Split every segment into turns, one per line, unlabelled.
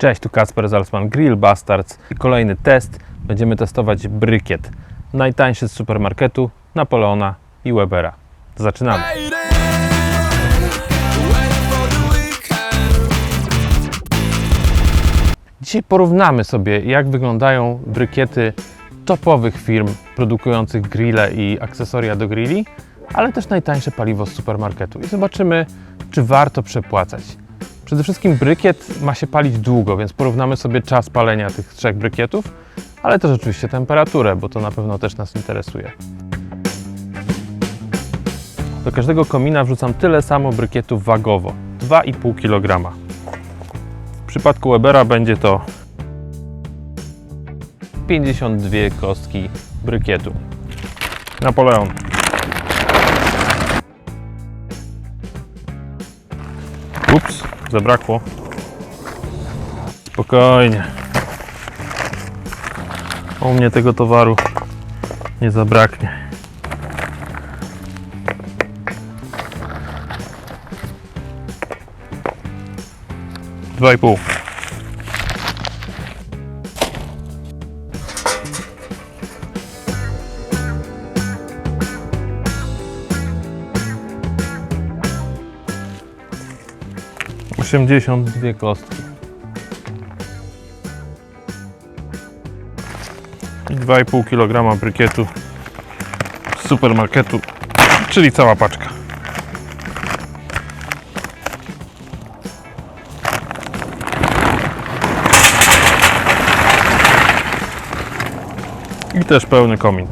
Cześć, tu Kasper Zalsman Grill Bastards i kolejny test. Będziemy testować brykiet. Najtańszy z supermarketu, Napoleona i Webera. Zaczynamy. Dzisiaj porównamy sobie, jak wyglądają brykiety topowych firm produkujących grille i akcesoria do grilli, ale też najtańsze paliwo z supermarketu i zobaczymy, czy warto przepłacać. Przede wszystkim brykiet ma się palić długo, więc porównamy sobie czas palenia tych trzech brykietów, ale też oczywiście temperaturę, bo to na pewno też nas interesuje. Do każdego komina wrzucam tyle samo brykietów wagowo 2,5 kg. W przypadku Webera będzie to 52 kostki brykietu. Napoleon. Zabrakło. Spokojnie. U mnie tego towaru nie zabraknie. Dwa i pół. Osiemdziesiąt dwie kostki. I 2,5 kg brykietu z supermarketu, czyli cała paczka. I też pełny komin.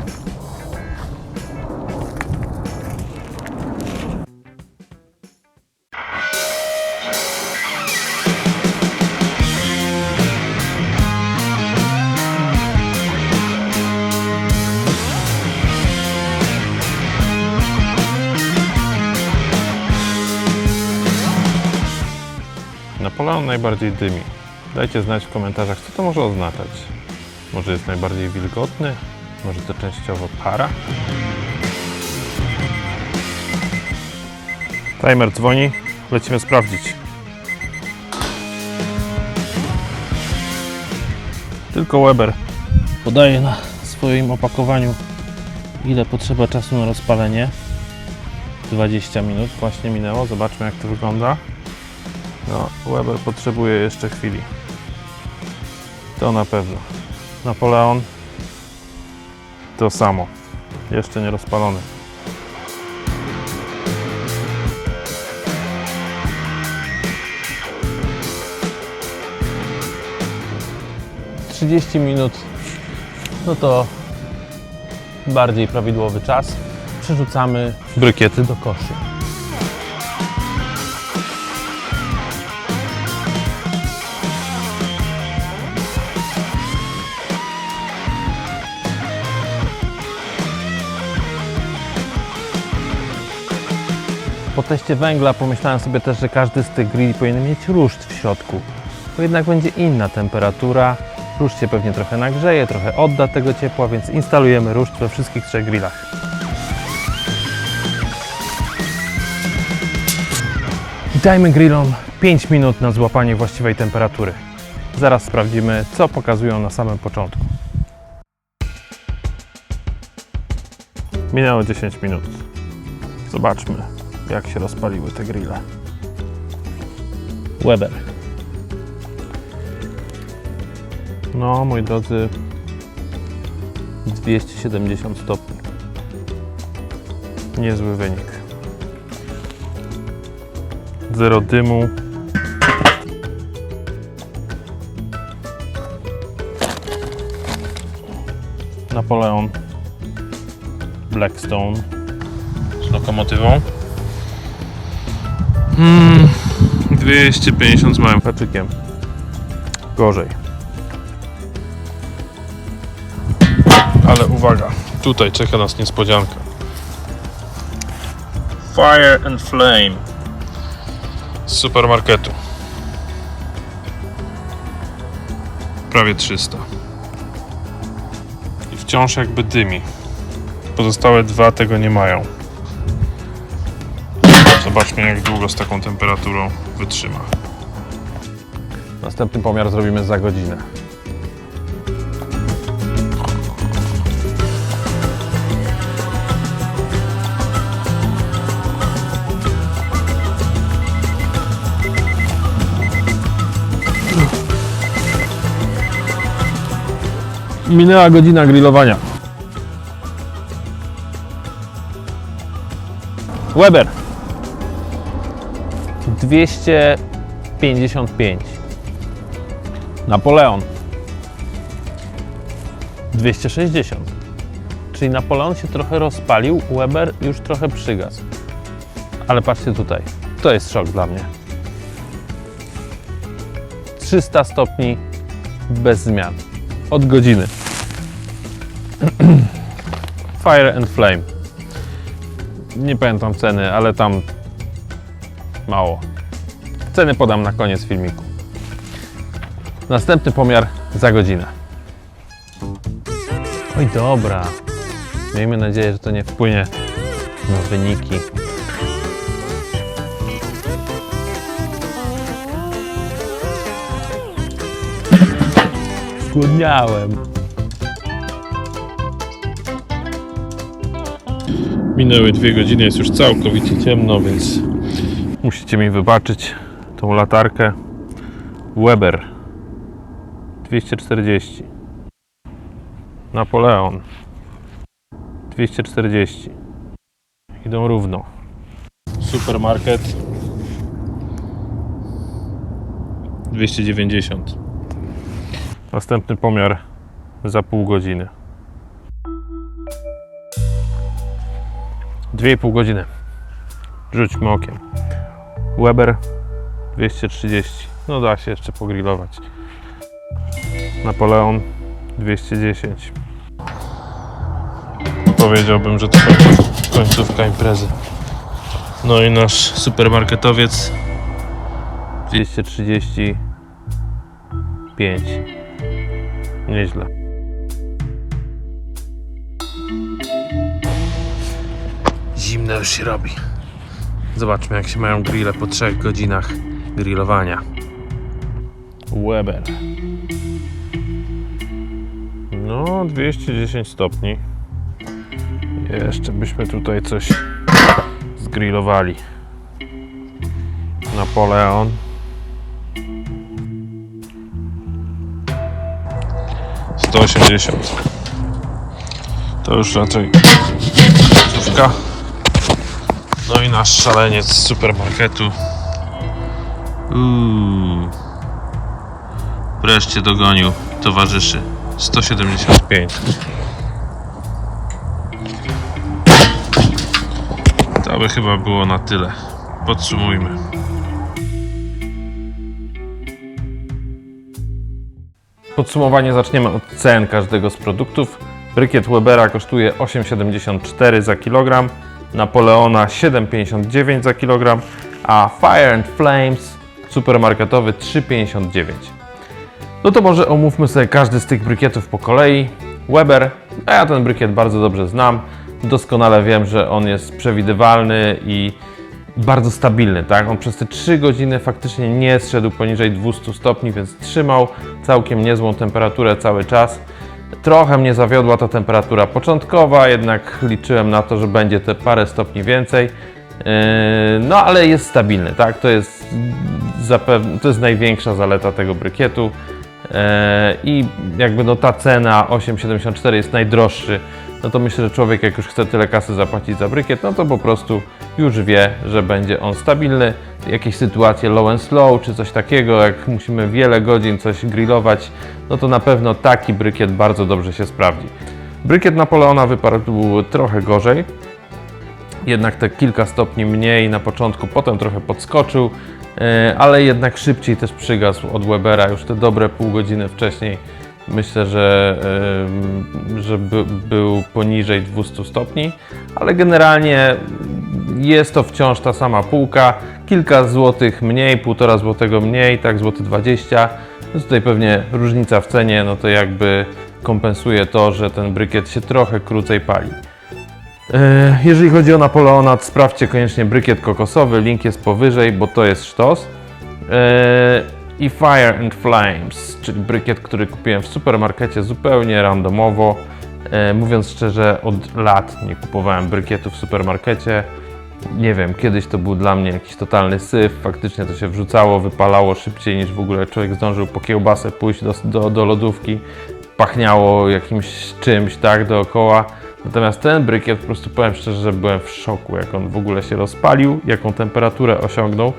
Napoleon najbardziej dymi. Dajcie znać w komentarzach, co to może oznaczać. Może jest najbardziej wilgotny? Może to częściowo para? Timer dzwoni, lecimy sprawdzić. Tylko Weber podaje na swoim opakowaniu, ile potrzeba czasu na rozpalenie. 20 minut właśnie minęło, zobaczmy jak to wygląda. No, Weber potrzebuje jeszcze chwili. To na pewno. Napoleon to samo. Jeszcze nie rozpalony. Trzydzieści minut no to bardziej prawidłowy czas. Przerzucamy brykiety do koszy. Po teście węgla pomyślałem sobie też, że każdy z tych grilli powinien mieć ruszt w środku, bo jednak będzie inna temperatura. Ruszt się pewnie trochę nagrzeje, trochę odda tego ciepła, więc instalujemy ruszt we wszystkich trzech grillach. I dajmy grillom 5 minut na złapanie właściwej temperatury. Zaraz sprawdzimy, co pokazują na samym początku. Minęło 10 minut. Zobaczmy, jak się rozpaliły te grille. Weber. No, moi drodzy, 270 stopni. Niezły wynik. Zero dymu. Napoleon Blackstone z lokomotywą. Mm, 250 z małym haczykiem. Gorzej. Ale uwaga, tutaj czeka nas niespodzianka. Fire and Flame z supermarketu. Prawie 300. I wciąż jakby dymi. Pozostałe dwa tego nie mają. Zobaczmy, jak długo z taką temperaturą wytrzyma. Następny pomiar zrobimy za godzinę. Minęła godzina grillowania. Weber. 255. Napoleon. 260. Czyli Napoleon się trochę rozpalił, Weber już trochę przygasł. Ale patrzcie tutaj. To jest szok dla mnie. 300 stopni bez zmian. Od godziny. Fire and Flame. Nie pamiętam ceny, ale tam mało. Ceny podam na koniec filmiku. Następny pomiar za godzinę. Oj, dobra. Miejmy nadzieję, że to nie wpłynie na wyniki. Zgłodniałem. Minęły dwie godziny, jest już całkowicie ciemno, więc musicie mi wybaczyć tą latarkę. Weber 240. Napoleon 240. Idą równo. Supermarket 290. Następny pomiar za pół godziny. 2,5 godziny. Rzućmy okiem. Weber 230. No da się jeszcze pogrillować. Napoleon 210. Powiedziałbym, że to końców- końcówka imprezy. No i nasz supermarketowiec 235. Nieźle. Zimno już się robi. Zobaczmy, jak się mają grille po 3 godzinach grillowania. Weber. No, 210 stopni. Jeszcze byśmy tutaj coś zgrillowali. Napoleon. Sto osiemdziesiąt. To już raczej końcówka. No i nasz szaleniec z supermarketu. Uuu. Wreszcie dogonił towarzyszy. 175. To by chyba było na tyle. Podsumujmy. Podsumowanie zaczniemy od cen każdego z produktów. Brykiet Webera kosztuje 8,74 za kilogram, Napoleona 7,59 za kilogram, a Fire and Flames supermarketowy 3,59. No to może omówmy sobie każdy z tych brykietów po kolei. Weber, a ja ten brykiet bardzo dobrze znam. Doskonale wiem, że on jest przewidywalny i bardzo stabilny, tak? On przez te 3 godziny faktycznie nie zszedł poniżej 200 stopni, więc trzymał całkiem niezłą temperaturę cały czas. Trochę mnie zawiodła ta temperatura początkowa, jednak liczyłem na to, że będzie te parę stopni więcej. Yy, No ale jest stabilny, tak? To jest to jest największa zaleta tego brykietu. E, I jakby no ta cena 8,74 jest najdroższy, no to myślę, że człowiek jak już chce tyle kasy zapłacić za brykiet, no to po prostu już wie, że będzie on stabilny. Jakieś sytuacje low and slow czy coś takiego, jak musimy wiele godzin coś grillować, no to na pewno taki brykiet bardzo dobrze się sprawdzi. Brykiet Napoleona wypadł trochę gorzej, jednak te kilka stopni mniej na początku, potem trochę podskoczył, ale jednak szybciej też przygasł od Webera, już te dobre pół godziny wcześniej. Myślę, że, em, że by, był poniżej 200 stopni, ale generalnie jest to wciąż ta sama półka. Kilka złotych mniej, półtora złotego mniej, tak złoty 20. No tutaj pewnie różnica w cenie, no to jakby kompensuje to, że ten brykiet się trochę krócej pali. E, Jeżeli chodzi o Napoleona, sprawdźcie koniecznie brykiet kokosowy, link jest powyżej, bo to jest sztos. E, i Fire and Flames, czyli brykiet, który kupiłem w supermarkecie zupełnie randomowo. E, mówiąc szczerze, od lat nie kupowałem brykietów w supermarkecie. Nie wiem, kiedyś to był dla mnie jakiś totalny syf. Faktycznie to się wrzucało, wypalało szybciej niż w ogóle człowiek zdążył po kiełbasę pójść do, do, do lodówki. Pachniało jakimś czymś, tak, dookoła. Natomiast ten brykiet, po prostu powiem szczerze, że byłem w szoku, jak on w ogóle się rozpalił, jaką temperaturę osiągnął.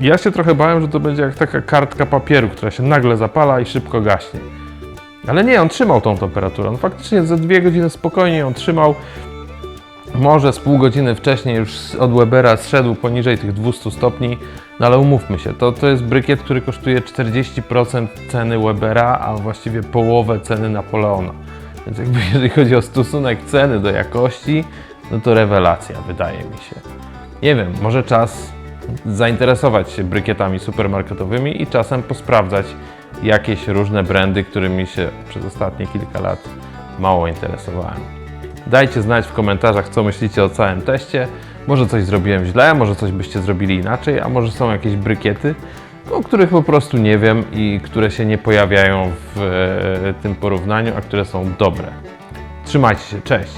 Ja się trochę bałem, że to będzie jak taka kartka papieru, która się nagle zapala i szybko gaśnie. Ale nie, on trzymał tą temperaturę. On faktycznie za dwie godziny spokojnie ją trzymał. Może z pół godziny wcześniej już od Webera zszedł poniżej tych 200 stopni, no ale umówmy się, to, to jest brykiet, który kosztuje 40% ceny Webera, a właściwie połowę ceny Napoleona. Więc jakby jeżeli chodzi o stosunek ceny do jakości, no to rewelacja, wydaje mi się. Nie wiem, może czas zainteresować się brykietami supermarketowymi i czasem posprawdzać jakieś różne brandy, którymi się przez ostatnie kilka lat mało interesowałem. Dajcie znać w komentarzach, co myślicie o całym teście. Może coś zrobiłem źle, może coś byście zrobili inaczej, a może są jakieś brykiety, o których po prostu nie wiem i które się nie pojawiają w e, tym porównaniu, a które są dobre. Trzymajcie się, cześć!